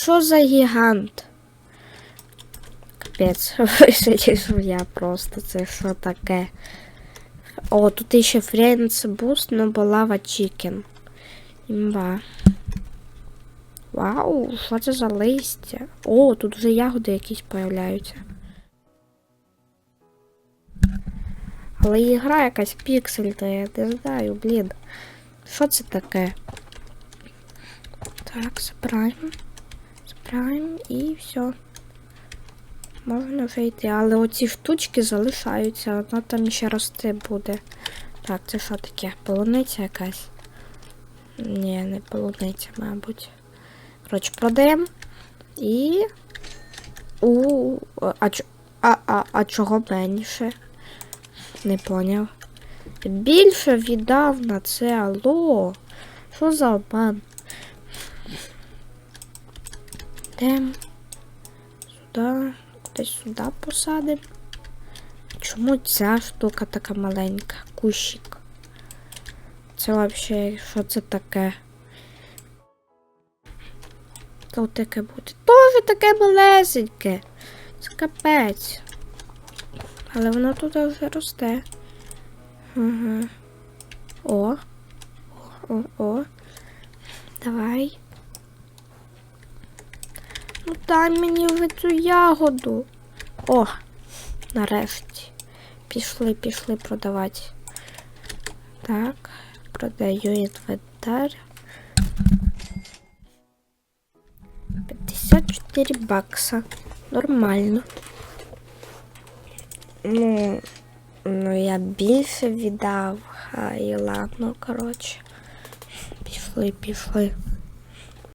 що за гігант? Капець, висадив я просто, це що таке? О, тут ще Friends Boost, но балава Chicken. Імба. Вау, що це за листя? О, тут вже ягоди якісь появляються. Але ігра якась піксель, то я не знаю, блін. Що це таке? Так, забираємо. Забираємо і все. Можна вже йти, але оці штучки залишаються, воно там ще рости буде. Так, це що таке? Полуниця якась? Ні, не полуниця, мабуть. Коротше, продаємо. І. У. А, чо- а, а, а чого менше? Не поняв. Більше віддав на це алло. Що за обман? Йдемо. Сюди. Кудись сюди посадимо. Чому ця штука така маленька? Кущик. Це взагалі, що це таке? Тут таке буде. Тоже таке малесеньке. Це капець. Але воно тут вже росте. Ага. О, о, о. Давай. Ну дай мені вже цю ягоду. О, нарешті. Пішли, пішли продавати. Так, продаю інвентар. 54 бакса. Нормально. Ну, ну я більше віддав. Хай ладно, коротше. Пішли, пішли.